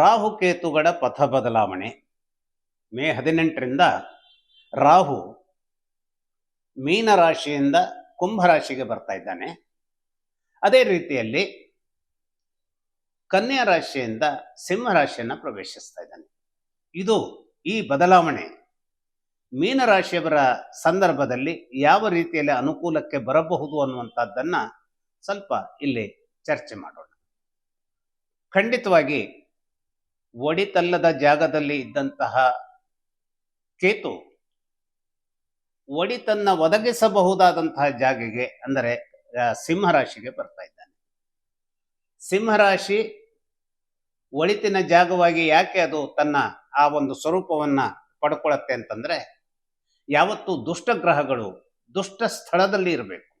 ರಾಹುಕೇತುಗಳ ಪಥ ಬದಲಾವಣೆ. ಮೇ ಹದಿನೆಂಟರಿಂದ ರಾಹು ಮೀನರಾಶಿಯಿಂದ ಕುಂಭರಾಶಿಗೆ ಬರ್ತಾ ಇದ್ದಾನೆ. ಅದೇ ರೀತಿಯಲ್ಲಿ ಕನ್ಯಾ ರಾಶಿಯಿಂದ ಸಿಂಹರಾಶಿಯನ್ನು ಪ್ರವೇಶಿಸ್ತಾ ಇದ್ದಾನೆ. ಇದು ಈ ಬದಲಾವಣೆ. ಮೀನರಾಶಿಯವರ ಸಂದರ್ಭದಲ್ಲಿ ಯಾವ ರೀತಿಯಲ್ಲಿ ಅನುಕೂಲಕ್ಕೆ ಬರಬಹುದು ಅನ್ನುವಂಥದ್ದನ್ನು ಸ್ವಲ್ಪ ಇಲ್ಲಿ ಚರ್ಚೆ ಮಾಡೋಣ. ಖಂಡಿತವಾಗಿ ಒಡಿತಲ್ಲದ ಜಾಗದಲ್ಲಿ ಇದ್ದಂತಹ ಕೇತು ಒಡಿತನ್ನ ಒದಗಿಸಬಹುದಾದಂತಹ ಜಾಗೆಗೆ ಅಂದರೆ ಸಿಂಹರಾಶಿಗೆ ಬರ್ತಾ ಇದ್ದಾನೆ. ಸಿಂಹರಾಶಿ ಒಳಿತಿನ ಜಾಗವಾಗಿ ಯಾಕೆ ಅದು ತನ್ನ ಆ ಒಂದು ಸ್ವರೂಪವನ್ನ ಪಡ್ಕೊಳತ್ತೆ ಅಂತಂದ್ರೆ, ಯಾವತ್ತು ದುಷ್ಟ ಗ್ರಹಗಳು ದುಷ್ಟ ಸ್ಥಳದಲ್ಲಿ ಇರಬೇಕು.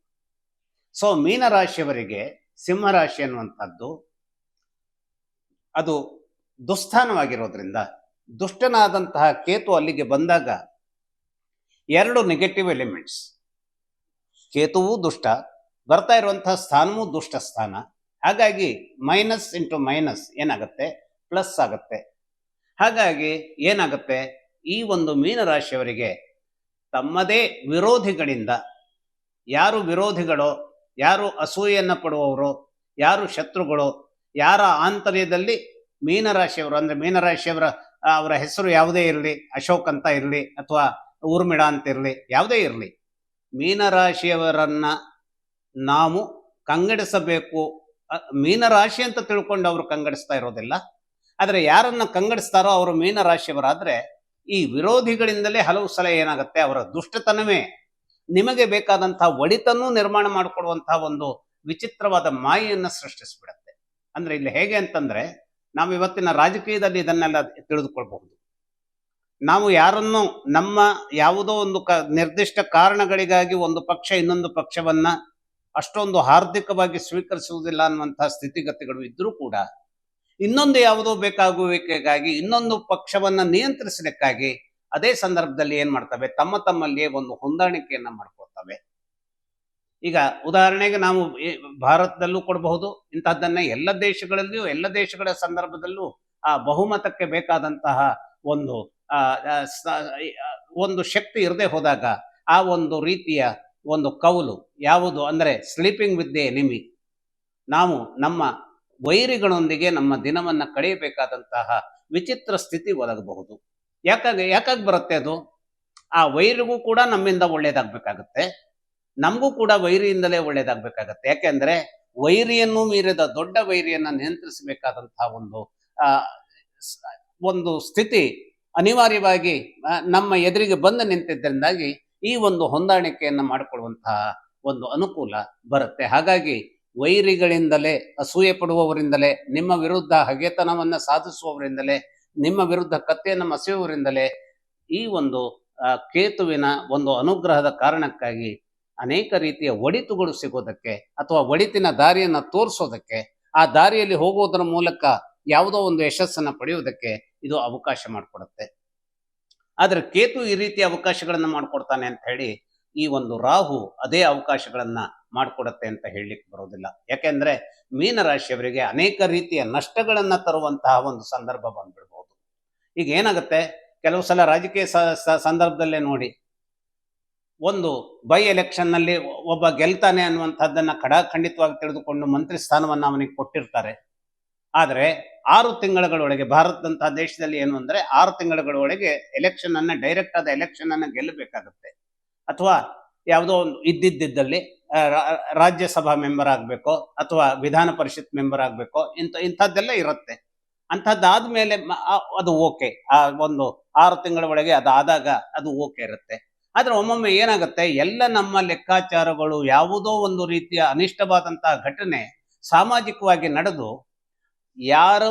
ಸೊ, ಮೀನರಾಶಿಯವರಿಗೆ ಸಿಂಹರಾಶಿ ಅನ್ನುವಂಥದ್ದು ಅದು ದುಸ್ಥಾನವಾಗಿರೋದ್ರಿಂದ ದುಷ್ಟನಾದಂತಹ ಕೇತು ಅಲ್ಲಿಗೆ ಬಂದಾಗ ಎರಡು ನೆಗೆಟಿವ್ ಎಲಿಮೆಂಟ್ಸ್ ಕೇತುವು ದುಷ್ಟ, ಬರ್ತಾ ಇರುವಂತಹ ಸ್ಥಾನವೂ ದುಷ್ಟ ಸ್ಥಾನ. ಹಾಗಾಗಿ ಮೈನಸ್ ಇಂಟು ಮೈನಸ್ ಏನಾಗುತ್ತೆ? ಪ್ಲಸ್ ಆಗುತ್ತೆ. ಹಾಗಾಗಿ ಏನಾಗುತ್ತೆ? ಈ ಒಂದು ಮೀನರಾಶಿಯವರಿಗೆ ತಮ್ಮದೇ ವಿರೋಧಿಗಳಿಂದ ಯಾರು ವಿರೋಧಿಗಳೋ, ಯಾರು ಅಸೂಯೆಯನ್ನು ಪಡುವವರು, ಯಾರು ಶತ್ರುಗಳು, ಯಾರ ಆಂತರ್ಯದಲ್ಲಿ ಮೀನರಾಶಿಯವರು ಅಂದ್ರೆ ಮೀನರಾಶಿಯವರ ಅವರ ಹೆಸರು ಯಾವುದೇ ಇರಲಿ, ಅಶೋಕ್ ಅಂತ ಇರಲಿ ಅಥವಾ ಊರ್ಮಿಡ ಅಂತ ಇರಲಿ, ಯಾವುದೇ ಇರಲಿ, ಮೀನರಾಶಿಯವರನ್ನ ನಾವು ಕಂಗಡಿಸಬೇಕು. ಮೀನರಾಶಿ ಅಂತ ತಿಳ್ಕೊಂಡು ಅವರು ಕಂಗಡಿಸ್ತಾ ಇರೋದಿಲ್ಲ. ಆದರೆ ಯಾರನ್ನ ಕಂಗಡಿಸ್ತಾರೋ ಅವರು ಮೀನರಾಶಿಯವರಾದ್ರೆ ಈ ವಿರೋಧಿಗಳಿಂದಲೇ ಹಲವು ಸಲ ಏನಾಗುತ್ತೆ, ಅವರ ದುಷ್ಟತನವೇ ನಿಮಗೆ ಬೇಕಾದಂತಹ ಒಡಿತನ್ನು ನಿರ್ಮಾಣ ಮಾಡಿಕೊಡುವಂತಹ ಒಂದು ವಿಚಿತ್ರವಾದ ಮಾಯೆಯನ್ನು ಸೃಷ್ಟಿಸಿಬಿಡುತ್ತೆ. ಅಂದ್ರೆ ಇಲ್ಲಿ ಹೇಗೆ ಅಂತಂದ್ರೆ ನಾವು ಇವತ್ತಿನ ರಾಜಕೀಯದಲ್ಲಿ ಇದನ್ನೆಲ್ಲ ತಿಳಿದುಕೊಳ್ಬಹುದು. ನಾವು ಯಾರನ್ನು ನಮ್ಮ ಯಾವುದೋ ಒಂದು ನಿರ್ದಿಷ್ಟ ಕಾರಣಗಳಿಗಾಗಿ ಒಂದು ಪಕ್ಷ ಇನ್ನೊಂದು ಪಕ್ಷವನ್ನ ಅಷ್ಟೊಂದು ಹಾರ್ದಿಕವಾಗಿ ಸ್ವೀಕರಿಸುವುದಿಲ್ಲ ಅನ್ನುವಂತಹ ಸ್ಥಿತಿಗತಿಗಳು ಇದ್ರೂ ಕೂಡ ಇನ್ನೊಂದು ಯಾವುದೋ ಬೇಕಾಗುವಿಕೆಗಾಗಿ ಇನ್ನೊಂದು ಪಕ್ಷವನ್ನ ನಿಯಂತ್ರಿಸಲಿಕ್ಕಾಗಿ ಅದೇ ಸಂದರ್ಭದಲ್ಲಿ ಏನ್ ಮಾಡ್ತವೆ? ತಮ್ಮ ತಮ್ಮಲ್ಲಿಯೇ ಒಂದು ಹೊಂದಾಣಿಕೆಯನ್ನ ಮಾಡ್ಕೊಳ್ತವೆ. ಈಗ ಉದಾಹರಣೆಗೆ ನಾವು ಭಾರತದಲ್ಲೂ ಕೊಡಬಹುದು ಇಂತಹದ್ದನ್ನ ಎಲ್ಲ ದೇಶಗಳಲ್ಲಿಯೂ, ಎಲ್ಲ ದೇಶಗಳ ಸಂದರ್ಭದಲ್ಲೂ ಆ ಬಹುಮತಕ್ಕೆ ಬೇಕಾದಂತಹ ಒಂದು ಒಂದು ಶಕ್ತಿ ಇರದೆ ಹೋದಾಗ ಆ ಒಂದು ರೀತಿಯ ಒಂದು ಕೌಲು ಯಾವುದು ಅಂದರೆ ಸ್ಲೀಪಿಂಗ್ ವಿತ್ ದಿ ಎನಿಮಿ ನಾವು ನಮ್ಮ ವೈರಿಗಳೊಂದಿಗೆ ನಮ್ಮ ದಿನವನ್ನು ಕಳೆಯಬೇಕಾದಂತಹ ವಿಚಿತ್ರ ಸ್ಥಿತಿ ಒದಗಬಹುದು. ಯಾಕಾಗ, ಯಾಕಾಗಿ ಬರುತ್ತೆ ಅದು? ಆ ವೈರಿಗೂ ಕೂಡ ನಮ್ಮಿಂದ ಒಳ್ಳೇದಾಗ್ಬೇಕಾಗತ್ತೆ. ನಮಗೂ ಕೂಡ ವೈರಿಯಿಂದಲೇ ಒಳ್ಳೇದಾಗಬೇಕಾಗತ್ತೆ. ಯಾಕೆಂದ್ರೆ ವೈರಿಯನ್ನು ಮೀರಿದ ದೊಡ್ಡ ವೈರಿಯನ್ನು ನಿಯಂತ್ರಿಸಬೇಕಾದಂತಹ ಒಂದು ಒಂದು ಸ್ಥಿತಿ ಅನಿವಾರ್ಯವಾಗಿ ನಮ್ಮ ಎದುರಿಗೆ ಬಂದು ನಿಂತಿದ್ದರಿಂದಾಗಿ ಈ ಒಂದು ಹೊಂದಾಣಿಕೆಯನ್ನು ಮಾಡಿಕೊಳ್ಳುವಂತಹ ಒಂದು ಅನುಕೂಲ ಬರುತ್ತೆ. ಹಾಗಾಗಿ ವೈರಿಗಳಿಂದಲೇ, ಅಸೂಯೆ ಪಡುವವರಿಂದಲೇ, ನಿಮ್ಮ ವಿರುದ್ಧ ಹಗೆತನವನ್ನು ಸಾಧಿಸುವವರಿಂದಲೇ, ನಿಮ್ಮ ವಿರುದ್ಧ ಕತ್ತೆಯನ್ನು ಮಸೆಯುವವರಿಂದಲೇ ಈ ಒಂದು ಕೇತುವಿನ ಒಂದು ಅನುಗ್ರಹದ ಕಾರಣಕ್ಕಾಗಿ ಅನೇಕ ರೀತಿಯ ಒಡಿತುಗಳು ಸಿಗೋದಕ್ಕೆ ಅಥವಾ ಒಡಿತಿನ ದಾರಿಯನ್ನ ತೋರಿಸೋದಕ್ಕೆ, ಆ ದಾರಿಯಲ್ಲಿ ಹೋಗುವುದರ ಮೂಲಕ ಯಾವುದೋ ಒಂದು ಯಶಸ್ಸನ್ನ ಪಡೆಯುವುದಕ್ಕೆ ಇದು ಅವಕಾಶ ಮಾಡಿಕೊಡುತ್ತೆ. ಆದರೆ ಕೇತು ಈ ರೀತಿಯ ಅವಕಾಶಗಳನ್ನ ಮಾಡಿಕೊಡ್ತಾನೆ ಅಂತ ಹೇಳಿ ಈ ಒಂದು ರಾಹು ಅದೇ ಅವಕಾಶಗಳನ್ನ ಮಾಡಿಕೊಡುತ್ತೆ ಅಂತ ಹೇಳಲಿಕ್ಕೆ ಬರೋದಿಲ್ಲ. ಯಾಕೆಂದ್ರೆ ಮೀನರಾಶಿಯವರಿಗೆ ಅನೇಕ ರೀತಿಯ ನಷ್ಟಗಳನ್ನ ತರುವಂತಹ ಒಂದು ಸಂದರ್ಭ ಬಂದ್ಬಿಡ್ಬಹುದು ಈಗ ಏನಾಗುತ್ತೆ? ಕೆಲವು ಸಲ ರಾಜಕೀಯ ಸಂದರ್ಭದಲ್ಲೇ ನೋಡಿ ಒಂದು ಬೈ ಎಲೆಕ್ಷನ್ನಲ್ಲಿ ಒಬ್ಬ ಗೆಲ್ತಾನೆ ಅನ್ನುವಂಥದ್ದನ್ನ ಖಡಾಖಂಡಿತವಾಗಿ ತಿಳಿದುಕೊಂಡು ಮಂತ್ರಿ ಸ್ಥಾನವನ್ನು ಅವನಿಗೆ ಕೊಟ್ಟಿರ್ತಾರೆ. ಆದರೆ ಆರು ತಿಂಗಳಗಳೊಳಗೆ ಭಾರತದಂತಹ ದೇಶದಲ್ಲಿ ಏನು ಅಂದರೆ ಆರು ತಿಂಗಳಗಳೊಳಗೆ ಎಲೆಕ್ಷನ್ ಅನ್ನ ಡೈರೆಕ್ಟ್ ಆದ ಎಲೆಕ್ಷನ್ ಅನ್ನ ಗೆಲ್ಲಬೇಕಾಗುತ್ತೆ. ಅಥವಾ ಯಾವುದೋ ಒಂದು ಇದ್ದಿದ್ದಲ್ಲಿ ರಾಜ್ಯಸಭಾ ಮೆಂಬರ್ ಆಗಬೇಕೋ ಅಥವಾ ವಿಧಾನ ಪರಿಷತ್ ಮೆಂಬರ್ ಆಗಬೇಕೋ ಇಂಥ, ಇಂಥದ್ದೆಲ್ಲ ಇರುತ್ತೆ. ಅಂಥದ್ದಾದ್ಮೇಲೆ ಮೇಲೆ ಅದು ಓಕೆ ಆ, ಒಂದು ಆರು ತಿಂಗಳ ಒಳಗೆ ಅದಾದಾಗ ಅದು ಓಕೆ ಇರುತ್ತೆ. ಆದ್ರೆ ಒಮ್ಮೊಮ್ಮೆ ಏನಾಗುತ್ತೆ? ಎಲ್ಲ ನಮ್ಮ ಲೆಕ್ಕಾಚಾರಗಳು ಯಾವುದೋ ಒಂದು ರೀತಿಯ ಅನಿಷ್ಟವಾದಂತಹ ಘಟನೆ ಸಾಮಾಜಿಕವಾಗಿ ನಡೆದು ಯಾರು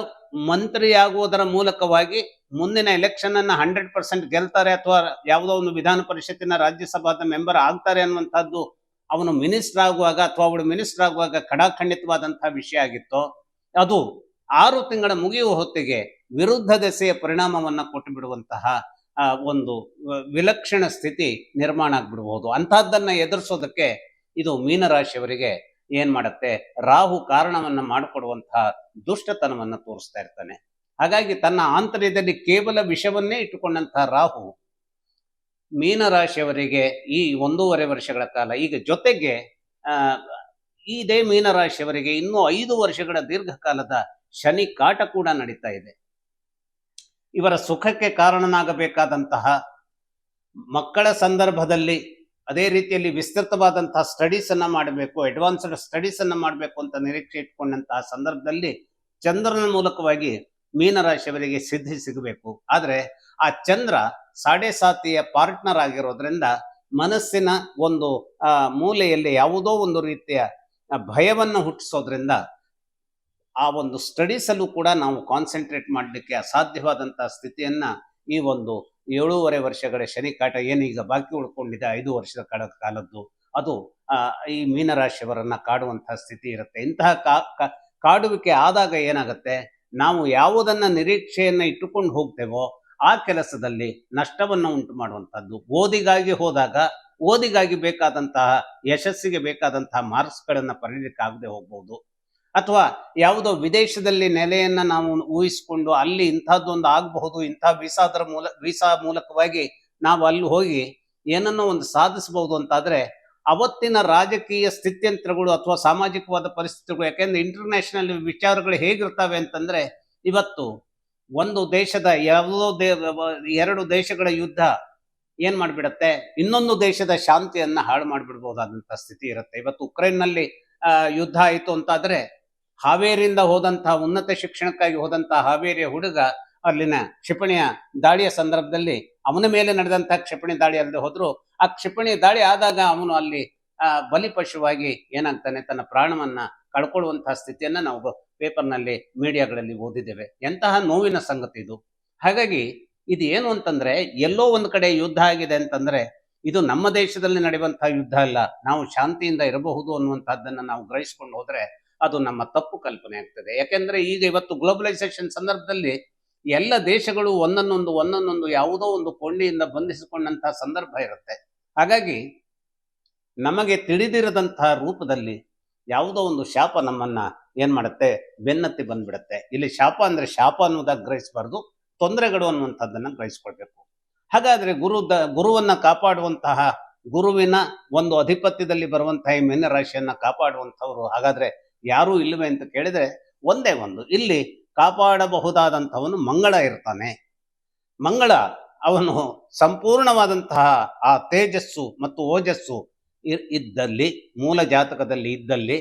ಮಂತ್ರಿಯಾಗುವುದರ ಮೂಲಕವಾಗಿ ಮುಂದಿನ ಎಲೆಕ್ಷನ್ ಅನ್ನ ಹಂಡ್ರೆಡ್ ಪರ್ಸೆಂಟ್ ಗೆಲ್ತಾರೆ ಅಥವಾ ಯಾವುದೋ ಒಂದು ವಿಧಾನ ಪರಿಷತ್ತಿನ ರಾಜ್ಯಸಭಾದ ಮೆಂಬರ್ ಆಗ್ತಾರೆ ಅನ್ನುವಂಥದ್ದು ಅವನು ಮಿನಿಸ್ಟರ್ ಆಗುವಾಗ ಅಥವಾ ಅವಳು ಮಿನಿಸ್ಟರ್ ಆಗುವಾಗ ಖಡಾಖಂಡಿತವಾದಂತಹ ವಿಷಯ ಆಗಿತ್ತು, ಅದು ಆರು ತಿಂಗಳ ಮುಗಿಯುವ ಹೊತ್ತಿಗೆ ವಿರುದ್ಧ ದೆಸೆಯ ಪರಿಣಾಮವನ್ನು ಕೊಟ್ಟು ಬಿಡುವಂತಹ ಒಂದು ವಿಲಕ್ಷಣ ಸ್ಥಿತಿ ನಿರ್ಮಾಣ ಆಗ್ಬಿಡ್ಬಹುದು ಅಂತಹದ್ದನ್ನ ಎದುರಿಸೋದಕ್ಕೆ ಇದು ಮೀನರಾಶಿಯವರಿಗೆ ಏನ್ ಮಾಡುತ್ತೆ? ರಾಹು ಕಾರಣವನ್ನ ಮಾಡಿಕೊಡುವಂತಹ ದುಷ್ಟತನವನ್ನು ತೋರಿಸ್ತಾ ಇರ್ತಾನೆ. ಹಾಗಾಗಿ ತನ್ನ ಆಂತರ್ಯದಲ್ಲಿ ಕೇವಲ ವಿಷವನ್ನೇ ಇಟ್ಟುಕೊಂಡಂತಹ ರಾಹು ಮೀನರಾಶಿಯವರಿಗೆ ಈ ಒಂದೂವರೆ ವರ್ಷಗಳ ಕಾಲ, ಈಗ ಜೊತೆಗೆ ಇದೇ ಮೀನರಾಶಿಯವರಿಗೆ ಇನ್ನೂ ಐದು ವರ್ಷಗಳ ದೀರ್ಘಕಾಲದ ಶನಿ ಕಾಟ ಕೂಡ ನಡೀತಾ ಇದೆ. ಇವರ ಸುಖಕ್ಕೆ ಕಾರಣನಾಗಬೇಕಾದಂತಹ ಮಕ್ಕಳ ಸಂದರ್ಭದಲ್ಲಿ ಅದೇ ರೀತಿಯಲ್ಲಿ ವಿಸ್ತೃತವಾದಂತಹ ಸ್ಟಡೀಸ್ ಅನ್ನ ಮಾಡಬೇಕು ಅಡ್ವಾನ್ಸ್ಡ್ ಸ್ಟಡೀಸ್ ಅನ್ನ ಮಾಡಬೇಕು ಅಂತ ನಿರೀಕ್ಷೆ ಇಟ್ಕೊಂಡಂತಹ ಸಂದರ್ಭದಲ್ಲಿ ಚಂದ್ರನ ಮೂಲಕವಾಗಿ ಮೀನರಾಶಿಯವರಿಗೆ ಸಿದ್ಧಿ ಸಿಗಬೇಕು. ಆದರೆ ಆ ಚಂದ್ರ ಸಾಡೆ ಸಾತಿಯ ಪಾರ್ಟ್ನರ್ ಆಗಿರೋದ್ರಿಂದ ಮನಸ್ಸಿನ ಒಂದು ಮೂಲೆಯಲ್ಲಿ ಯಾವುದೋ ಒಂದು ರೀತಿಯ ಭಯವನ್ನ ಹುಟ್ಟಿಸೋದ್ರಿಂದ ಆ ಒಂದು ಸ್ಟಡೀಸಲ್ಲೂ ಕೂಡ ನಾವು ಕಾನ್ಸಂಟ್ರೇಟ್ ಮಾಡಲಿಕ್ಕೆ ಅಸಾಧ್ಯವಾದಂಥ ಸ್ಥಿತಿಯನ್ನು ಈ ಒಂದು ಏಳೂವರೆ ವರ್ಷಗಳ ಶನಿ ಕಾಟ ಏನೀಗ ಬಾಕಿ ಉಳ್ಕೊಂಡಿದೆ, ಐದು ವರ್ಷದ ಕಾಲ ಕಾಲದ್ದು, ಅದು ಈ ಮೀನರಾಶಿಯವರನ್ನು ಕಾಡುವಂತಹ ಸ್ಥಿತಿ ಇರುತ್ತೆ. ಇಂತಹ ಕಾಡುವಿಕೆ ಆದಾಗ ಏನಾಗುತ್ತೆ? ನಾವು ಯಾವುದನ್ನ ನಿರೀಕ್ಷೆಯನ್ನು ಇಟ್ಟುಕೊಂಡು ಹೋಗ್ತೇವೋ, ಆ ಕೆಲಸದಲ್ಲಿ ನಷ್ಟವನ್ನು ಉಂಟು ಮಾಡುವಂಥದ್ದು ಓದಿಗಾಗಿ ಹೋದಾಗ, ಓದಿಗಾಗಿ ಬೇಕಾದಂತಹ ಯಶಸ್ಸಿಗೆ ಬೇಕಾದಂತಹ ಮಾರ್ಕ್ಸ್ಗಳನ್ನು ಪಡೆಯಲಿಕ್ಕಾಗದೆ ಹೋಗ್ಬೋದು. ಅಥವಾ ಯಾವುದೋ ವಿದೇಶದಲ್ಲಿ ನೆಲೆಯನ್ನ ನಾವು ಊಹಿಸಿಕೊಂಡು ಅಲ್ಲಿ ಇಂಥದ್ದೊಂದು ಆಗಬಹುದು, ಇಂಥ ವೀಸಾದರ ಮೂಲ, ವೀಸಾ ಮೂಲಕವಾಗಿ ನಾವು ಅಲ್ಲಿ ಹೋಗಿ ಏನನ್ನೋ ಒಂದು ಸಾಧಿಸಬಹುದು ಅಂತಾದ್ರೆ ಅವತ್ತಿನ ರಾಜಕೀಯ ಸ್ಥಿತ್ಯಂತ್ರಗಳು ಅಥವಾ ಸಾಮಾಜಿಕವಾದ ಪರಿಸ್ಥಿತಿಗಳು, ಯಾಕೆಂದ್ರೆ ಇಂಟರ್ನ್ಯಾಷನಲ್ ವಿಚಾರಗಳು ಹೇಗಿರ್ತವೆ ಅಂತಂದ್ರೆ ಇವತ್ತು ಒಂದು ದೇಶದ ಯಾವುದೋ ದೇ, ಎರಡು ದೇಶಗಳ ಯುದ್ಧ ಏನ್ ಮಾಡ್ಬಿಡತ್ತೆ? ಇನ್ನೊಂದು ದೇಶದ ಶಾಂತಿಯನ್ನ ಹಾಳು ಮಾಡಿಬಿಡ್ಬೋದಾದಂಥ ಸ್ಥಿತಿ ಇರುತ್ತೆ. ಇವತ್ತು ಉಕ್ರೇನ್ನಲ್ಲಿ ಯುದ್ಧ ಆಯಿತು ಅಂತಾದ್ರೆ ಹಾವೇರಿಯಿಂದ ಹೋದಂತಹ ಉನ್ನತ ಶಿಕ್ಷಣಕ್ಕಾಗಿ ಹೋದಂತಹ ಹಾವೇರಿಯ ಹುಡುಗ ಅಲ್ಲಿನ ಕ್ಷಿಪಣಿಯ ದಾಳಿಯ ಸಂದರ್ಭದಲ್ಲಿ ಅವನ ಮೇಲೆ ನಡೆದಂತಹ ಕ್ಷಿಪಣಿ ದಾಳಿ ಅಲ್ಲದೆ ಹೋದ್ರು ಆ ಕ್ಷಿಪಣಿ ದಾಳಿ ಆದಾಗ ಅವನು ಅಲ್ಲಿ ಬಲಿಪಶುವಾಗಿ ಏನಾಗ್ತಾನೆ ತನ್ನ ಪ್ರಾಣವನ್ನ ಕಳ್ಕೊಳ್ಳುವಂತಹ ಸ್ಥಿತಿಯನ್ನ ನಾವು ಪೇಪರ್ನಲ್ಲಿ ಮೀಡಿಯಾಗಳಲ್ಲಿ ಓದಿದ್ದೇವೆ. ಎಂತಹ ನೋವಿನ ಸಂಗತಿ ಇದು. ಹಾಗಾಗಿ ಇದು ಏನು ಅಂತಂದ್ರೆ ಎಲ್ಲೋ ಒಂದು ಕಡೆ ಯುದ್ಧ ಆಗಿದೆ ಅಂತಂದ್ರೆ ಇದು ನಮ್ಮ ದೇಶದಲ್ಲಿ ನಡೆಯುವಂತಹ ಯುದ್ಧ ಅಲ್ಲ. ನಾವು ಶಾಂತಿಯಿಂದ ಇರಬಹುದು ಅನ್ನುವಂತಹದ್ದನ್ನ ನಾವು ಗ್ರಹಿಸ್ಕೊಂಡು ಹೋದ್ರೆ ಅದು ನಮ್ಮ ತಪ್ಪು ಕಲ್ಪನೆ ಆಗ್ತದೆ. ಯಾಕೆಂದ್ರೆ ಈಗ ಇವತ್ತು ಗ್ಲೋಬಲೈಸೇಷನ್ ಸಂದರ್ಭದಲ್ಲಿ ಎಲ್ಲ ದೇಶಗಳು ಒಂದನ್ನೊಂದು ಒಂದನ್ನೊಂದು ಯಾವುದೋ ಒಂದು ಕೊಂಡಿಯಿಂದ ಬಂಧಿಸಿಕೊಂಡಂತಹ ಸಂದರ್ಭ ಇರುತ್ತೆ. ಹಾಗಾಗಿ ನಮಗೆ ತಿಳಿದಿರದಂತಹ ರೂಪದಲ್ಲಿ ಯಾವುದೋ ಒಂದು ಶಾಪ ನಮ್ಮನ್ನ ಏನ್ ಮಾಡುತ್ತೆ? ಬೆನ್ನತ್ತಿ ಬಂದ್ಬಿಡುತ್ತೆ. ಇಲ್ಲಿ ಶಾಪ ಅಂದ್ರೆ ಶಾಪ ಅನ್ನೋದಾಗ ಗ್ರಹಿಸಬಾರ್ದು. ತೊಂದರೆಗಳು ಅನ್ನುವಂಥದ್ದನ್ನ ಗ್ರಹಿಸ್ಕೊಳ್ಬೇಕು. ಹಾಗಾದ್ರೆ ಗುರು ದ, ಗುರುವನ್ನ ಕಾಪಾಡುವಂತಹ ಗುರುವಿನ ಒಂದು ಅಧಿಪತ್ಯದಲ್ಲಿ ಬರುವಂತಹ ಈ ಮೀನರಾಶಿಯನ್ನ ಕಾಪಾಡುವಂಥವ್ರು ಹಾಗಾದ್ರೆ ಯಾರೂ ಇಲ್ಲವೇ ಅಂತ ಕೇಳಿದರೆ ಒಂದೇ ಒಂದು, ಇಲ್ಲಿ ಕಾಪಾಡಬಹುದಾದಂಥವನು ಮಂಗಳ ಇರ್ತಾನೆ. ಮಂಗಳ ಅವನು ಸಂಪೂರ್ಣವಾದಂತಹ ಆ ತೇಜಸ್ಸು ಮತ್ತು ಓಜಸ್ಸು ಇದ್ದಲ್ಲಿ, ಮೂಲ ಜಾತಕದಲ್ಲಿ ಇದ್ದಲ್ಲಿ,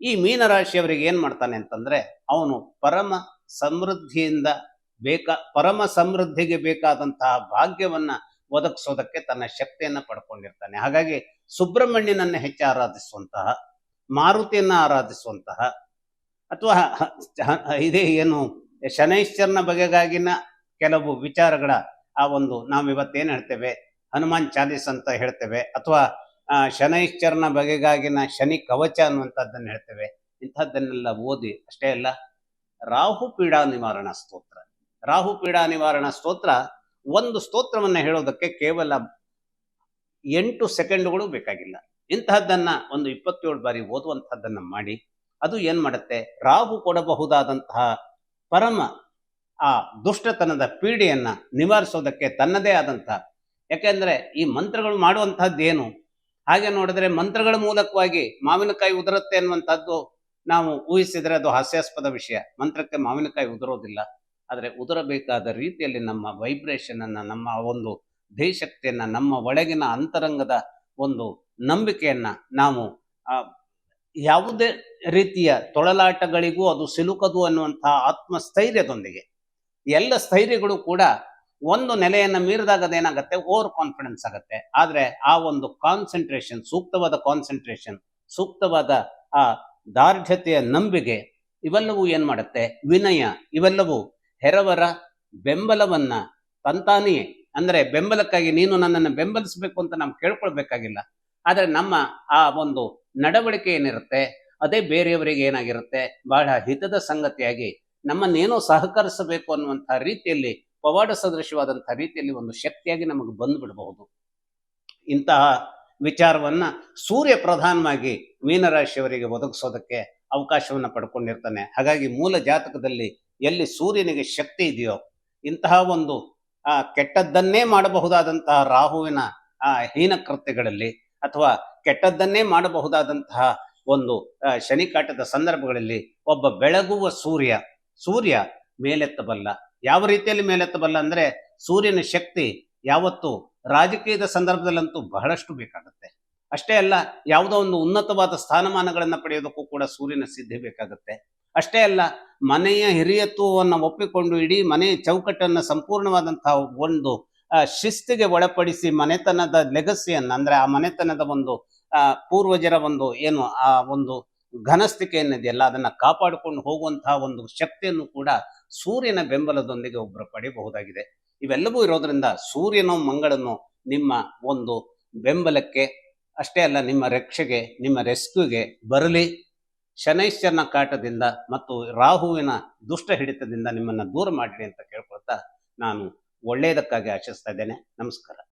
ಈ ಮೀನರಾಶಿಯವರಿಗೆ ಏನು ಮಾಡ್ತಾನೆ ಅಂತಂದ್ರೆ ಅವನು ಪರಮ ಸಮೃದ್ಧಿಯಿಂದ ಬೇಕಾ, ಪರಮ ಸಮೃದ್ಧಿಗೆ ಬೇಕಾದಂತಹ ಭಾಗ್ಯವನ್ನ ಒದಗಿಸೋದಕ್ಕೆ ತನ್ನ ಶಕ್ತಿಯನ್ನ ಪಡ್ಕೊಂಡಿರ್ತಾನೆ. ಹಾಗಾಗಿ ಸುಬ್ರಹ್ಮಣ್ಯನನ್ನು ಹೆಚ್ಚು ಆರಾಧಿಸುವಂತಹ ಮಾರುತಿಯನ್ನ ಆರಾಧಿಸುವಂತಹ ಅಥವಾ ಇದೇ ಏನು ಶನೈಶ್ಚರನ ಬಗೆಗಾಗಿನ ಕೆಲವು ವಿಚಾರಗಳ ಆ ಒಂದು ನಾವು ಇವತ್ತೇನು ಹೇಳ್ತೇವೆ, ಹನುಮಾನ್ ಚಾಲೀಸ್ ಅಂತ ಹೇಳ್ತೇವೆ, ಅಥವಾ ಶನೈಶ್ಚರನ ಬಗೆಗಾಗಿನ ಶನಿ ಕವಚ ಅನ್ನುವಂಥದ್ದನ್ನು ಹೇಳ್ತೇವೆ. ಇಂಥದ್ದನ್ನೆಲ್ಲ ಓದಿ ಅಷ್ಟೇ ಅಲ್ಲ, ರಾಹು ಪೀಡಾ ನಿವಾರಣಾ ಸ್ತೋತ್ರ. ರಾಹು ಪೀಡಾ ನಿವಾರಣಾ ಸ್ತೋತ್ರ ಒಂದು ಸ್ತೋತ್ರವನ್ನ ಹೇಳೋದಕ್ಕೆ ಕೇವಲ ಎಂಟು ಸೆಕೆಂಡ್ಗಳು ಬೇಕಾಗಿಲ್ಲ. ಇಂತಹದ್ದನ್ನ ಒಂದು ಇಪ್ಪತ್ತೇಳು ಬಾರಿ ಓದುವಂತಹದ್ದನ್ನ ಮಾಡಿ, ಅದು ಏನ್ ಮಾಡುತ್ತೆ? ರಾಹು ಕೊಡಬಹುದಾದಂತಹ ಪರಮ ಆ ದುಷ್ಟತನದ ಪೀಡೆಯನ್ನ ನಿವಾರಿಸೋದಕ್ಕೆ ತನ್ನದೇ ಆದಂತಹ ಯಾಕೆಂದ್ರೆ ಈ ಮಂತ್ರಗಳು ಮಾಡುವಂತಹದ್ದೇನು? ಹಾಗೆ ನೋಡಿದ್ರೆ ಮಂತ್ರಗಳ ಮೂಲಕವಾಗಿ ಮಾವಿನಕಾಯಿ ಉದುರುತ್ತೆ ಅನ್ನುವಂಥದ್ದು ನಾವು ಊಹಿಸಿದ್ರೆ ಅದು ಹಾಸ್ಯಾಸ್ಪದ ವಿಷಯ. ಮಂತ್ರಕ್ಕೆ ಮಾವಿನಕಾಯಿ ಉದುರೋದಿಲ್ಲ. ಆದರೆ ಉದುರಬೇಕಾದ ರೀತಿಯಲ್ಲಿ ನಮ್ಮ ವೈಬ್ರೇಷನ್ ಅನ್ನ, ನಮ್ಮ ಒಂದು ದೇಶಕ್ತಿಯನ್ನ ನಮ್ಮ ಒಳಗಿನ ಅಂತರಂಗದ ಒಂದು ನಂಬಿಕೆಯನ್ನ ನಾವು ಯಾವುದೇ ರೀತಿಯ ತೊಳಲಾಟಗಳಿಗೂ ಅದು ಸಿಲುಕದು ಅನ್ನುವಂತಹ ಆತ್ಮಸ್ಥೈರ್ಯದೊಂದಿಗೆ, ಎಲ್ಲ ಸ್ಥೈರ್ಯಗಳು ಕೂಡ ಒಂದು ನೆಲೆಯನ್ನ ಮೀರಿದಾಗ ಅದೇನಾಗತ್ತೆ? ಓವರ್ ಕಾನ್ಫಿಡೆನ್ಸ್ ಆಗುತ್ತೆ. ಆದರೆ ಆ ಒಂದು ಕಾನ್ಸಂಟ್ರೇಷನ್ ಸೂಕ್ತವಾದ ಕಾನ್ಸಂಟ್ರೇಷನ್ ಸೂಕ್ತವಾದ, ಆ, ದಾರ್ಢ್ಯತೆಯ ನಂಬಿಕೆ, ಇವೆಲ್ಲವೂ ಏನು ಮಾಡುತ್ತೆ? ವಿನಯ, ಇವೆಲ್ಲವೂ ಹೆರವರ ಬೆಂಬಲವನ್ನ ತಂತಾನೆಯೇ. ಅಂದ್ರೆ ಬೆಂಬಲಕ್ಕಾಗಿ ನೀನು ನನ್ನನ್ನು ಬೆಂಬಲಿಸಬೇಕು ಅಂತ ನಾವು ಕೇಳ್ಕೊಳ್ಬೇಕಾಗಿಲ್ಲ. ಆದ್ರೆ ನಮ್ಮ ಆ ಒಂದು ನಡವಳಿಕೆ ಏನಿರುತ್ತೆ, ಅದೇ ಬೇರೆಯವರಿಗೆ ಏನಾಗಿರುತ್ತೆ, ಬಹಳ ಹಿತದ ಸಂಗತಿಯಾಗಿ ನಮ್ಮನ್ನೇನೋ ಸಹಕರಿಸಬೇಕು ಅನ್ನುವಂಥ ರೀತಿಯಲ್ಲಿ, ಪವಾಡ ಸದೃಶವಾದಂತಹ ರೀತಿಯಲ್ಲಿ ಒಂದು ಶಕ್ತಿಯಾಗಿ ನಮಗೆ ಬಂದ್ಬಿಡಬಹುದು. ಇಂತಹ ವಿಚಾರವನ್ನ ಸೂರ್ಯ ಪ್ರಧಾನವಾಗಿ ಮೀನರಾಶಿಯವರಿಗೆ ಒದಗಿಸೋದಕ್ಕೆ ಅವಕಾಶವನ್ನ ಪಡ್ಕೊಂಡಿರ್ತಾನೆ. ಹಾಗಾಗಿ ಮೂಲ ಜಾತಕದಲ್ಲಿ ಎಲ್ಲಿ ಸೂರ್ಯನಿಗೆ ಶಕ್ತಿ ಇದೆಯೋ, ಇಂತಹ ಒಂದು, ಆ, ಕೆಟ್ಟದ್ದನ್ನೇ ಮಾಡಬಹುದಾದಂತಹ ರಾಹುವಿನ, ಆ ಹೀನ ಕೃತ್ಯಗಳಲ್ಲಿ ಅಥವಾ ಕೆಟ್ಟದ್ದನ್ನೇ ಮಾಡಬಹುದಾದಂತಹ ಒಂದು ಶನಿಕಾಟದ ಸಂದರ್ಭಗಳಲ್ಲಿ ಒಬ್ಬ ಬೆಳಗುವ ಸೂರ್ಯ ಸೂರ್ಯ ಮೇಲೆತ್ತಬಲ್ಲ. ಯಾವ ರೀತಿಯಲ್ಲಿ ಮೇಲೆತ್ತಬಲ್ಲ ಅಂದ್ರೆ ಸೂರ್ಯನ ಶಕ್ತಿ ಯಾವತ್ತು ರಾಜಕೀಯದ ಸಂದರ್ಭದಲ್ಲಂತೂ ಬಹಳಷ್ಟು ಬೇಕಾಗುತ್ತೆ. ಅಷ್ಟೇ ಅಲ್ಲ, ಯಾವುದೋ ಒಂದು ಉನ್ನತವಾದ ಸ್ಥಾನಮಾನಗಳನ್ನು ಪಡೆಯೋದಕ್ಕೂ ಕೂಡ ಸೂರ್ಯನ ಸಿದ್ಧಿ ಬೇಕಾಗುತ್ತೆ. ಅಷ್ಟೇ ಅಲ್ಲ, ಮನೆಯ ಹಿರಿಯತ್ವವನ್ನು ಒಪ್ಪಿಕೊಂಡು ಇಡೀ ಮನೆಯ ಚೌಕಟ್ಟನ್ನು ಸಂಪೂರ್ಣವಾದಂತಹ ಒಂದು ಶಿಸ್ತಿಗೆ ಒಳಪಡಿಸಿ ಮನೆತನದ ಲೆಗಸಿಯನ್ನು ಅಂದ್ರೆ ಆ ಮನೆತನದ ಒಂದು ಪೂರ್ವಜರ ಒಂದು ಏನು, ಆ ಒಂದು ಘನಸ್ಥಿಕೆ ಏನಿದೆಯಲ್ಲ ಅದನ್ನ ಕಾಪಾಡಿಕೊಂಡು ಹೋಗುವಂತಹ ಒಂದು ಶಕ್ತಿಯನ್ನು ಕೂಡ ಸೂರ್ಯನ ಬೆಂಬಲದೊಂದಿಗೆ ಒಬ್ಬರು ಪಡೆಯಬಹುದಾಗಿದೆ ಇವೆಲ್ಲವೂ ಇರೋದ್ರಿಂದ ಸೂರ್ಯನೋ ಮಂಗಳನೋ ನಿಮ್ಮ ಒಂದು ಬೆಂಬಲಕ್ಕೆ, ಅಷ್ಟೇ ಅಲ್ಲ, ನಿಮ್ಮ ರಕ್ಷೆಗೆ, ನಿಮ್ಮ ರೆಸ್ಕ್ಯೂಗೆ ಬರಲಿ. ಶನೈಶ್ಚರನ ಕಾಟದಿಂದ ಮತ್ತು ರಾಹುವಿನ ದುಷ್ಟ ಹಿಡಿತದಿಂದ ನಿಮ್ಮನ್ನ ದೂರ ಮಾಡಲಿ ಅಂತ ಕೇಳ್ಕೊಳ್ತಾ ನಾನು ಒಳ್ಳೆಯದಕ್ಕಾಗಿ ಆಶಿಸ್ತಾ ಇದ್ದೇನೆ. ನಮಸ್ಕಾರ.